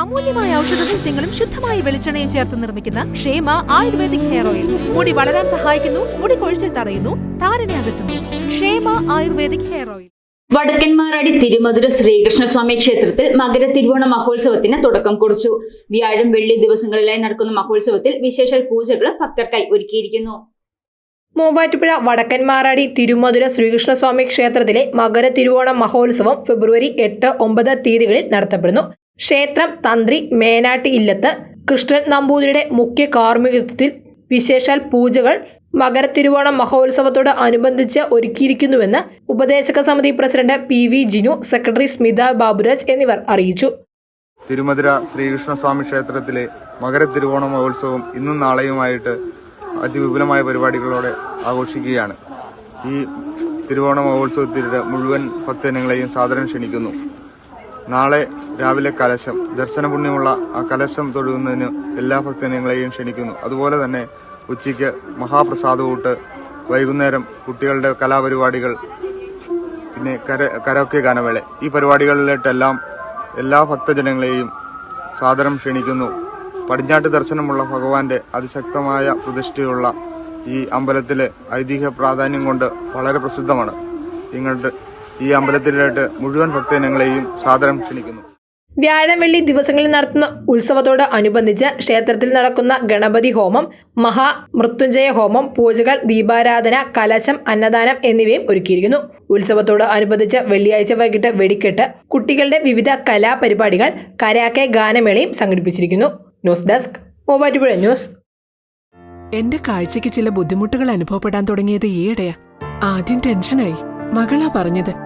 അമൂല്യമായ ഔഷധ സസ്യങ്ങളും ശുദ്ധമായ വെളിച്ചെണ്ണയും ചേർത്ത് നിർമ്മിക്കുന്ന ക്ഷേമ ആയുർവേദിക് ഹെയർ ഓയിൽ. മുടി വളരാൻ സഹായിക്കുന്നു മുടി കൊഴിച്ചിൽ തടയുന്നു താരനെ അകറ്റുന്നു. Kshema ayurvedic hair oil. Vadakkanmaradi Thirumadhura Sreekrishnaswamy ക്ഷേത്രത്തിൽ മകര തിരുവോണ മഹോത്സവത്തിന് തുടക്കം കുറിച്ചു. വ്യാഴം വെള്ളി ദിവസങ്ങളിലായി നടക്കുന്ന മഹോത്സവത്തിൽ വിശേഷ പൂജകൾ ഭക്തർക്കായി ഒരുക്കിയിരിക്കുന്നു. മൂവാറ്റുപുഴ വടക്കൻമാറാടി തിരുമധുര ശ്രീകൃഷ്ണസ്വാമി ക്ഷേത്രത്തിലെ മകര തിരുവോണ മഹോത്സവം ഫെബ്രുവരി എട്ട് ഒമ്പത് തീയതികളിൽ നടത്തപ്പെടുന്നു. ക്ഷേത്രം തന്ത്രി മേനാട്ടി ഇല്ലത്ത് കൃഷ്ണൻ നമ്പൂതിരിയുടെ മുഖ്യ കാർമ്മികത്വത്തിൽ വിശേഷാൽ പൂജകൾ മകര തിരുവോണ മഹോത്സവത്തോട് അനുബന്ധിച്ച് ഒരുക്കിയിരിക്കുന്നുവെന്ന് ഉപദേശക സമിതി president P V Jinu secretary Smitha Baburaj എന്നിവർ അറിയിച്ചു. തിരുമധുര ശ്രീകൃഷ്ണസ്വാമി ക്ഷേത്രത്തിലെ മകര തിരുവോണ മഹോത്സവം ഇന്നും നാളെയുമായിട്ട് അതിവിപുലമായ പരിപാടികളോടെ ആഘോഷിക്കുകയാണ്. ഈ തിരുവോണ മഹോത്സവത്തിന്റെ മുഴുവൻ ഭക്തജനങ്ങളെയും സാദരം ക്ഷണിക്കുന്നു. നാളെ രാവിലെ കലശം. ദർശന പുണ്യമുള്ള ആ കലശം തൊഴുകുന്നതിന് എല്ലാ ഭക്തജനങ്ങളെയും ക്ഷണിക്കുന്നു. അതുപോലെ തന്നെ ഉച്ചയ്ക്ക് മഹാപ്രസാദകൂട്ട് വൈകുന്നേരം കുട്ടികളുടെ കലാപരിപാടികൾ പിന്നെ കര കരോക്കെ ഗാനമേള. ഈ പരിപാടികളിലേട്ടെല്ലാം എല്ലാ ഭക്തജനങ്ങളെയും സാദരം ക്ഷണിക്കുന്നു. പടിഞ്ഞാട്ട് ദർശനമുള്ള ഭഗവാന്റെ അതിശക്തമായ പ്രതിഷ്ഠയുള്ള ഈ അമ്പലത്തിലെ ഐതിഹ്യ പ്രാധാന്യം കൊണ്ട് വളരെ പ്രസിദ്ധമാണ്. ഇങ്ങോട്ട് ഈ അമ്പലത്തിലായിട്ട് മുഴുവൻ ഭക്തജനങ്ങളെയും സാദരം ക്ഷണിക്കുന്നു. വ്യാഴം വെള്ളി ദിവസങ്ങളിൽ നടത്തുന്ന ഉത്സവത്തോട് അനുബന്ധിച്ച് ക്ഷേത്രത്തിൽ നടക്കുന്ന ഗണപതി ഹോമം മഹാമൃത്യുഞ്ജയ ഹോമം പൂജകൾ ദീപാരാധന കലശം അന്നദാനം എന്നിവയും ഒരുക്കിയിരിക്കുന്നു. ഉത്സവത്തോട് അനുബന്ധിച്ച് വെള്ളിയാഴ്ച വൈകിട്ട് വെടിക്കെട്ട് കുട്ടികളുടെ വിവിധ കലാപരിപാടികൾ കരാക്കെ ഗാനമേളയും സംഘടിപ്പിച്ചിരിക്കുന്നു. News desk Muvattupuzha news. എന്റെ കാഴ്ചയ്ക്ക് ചില ബുദ്ധിമുട്ടുകൾ അനുഭവപ്പെടാൻ തുടങ്ങിയത് ഈയിടെയാ. ആദ്യം ടെൻഷനായി. മകളാ പറഞ്ഞത്.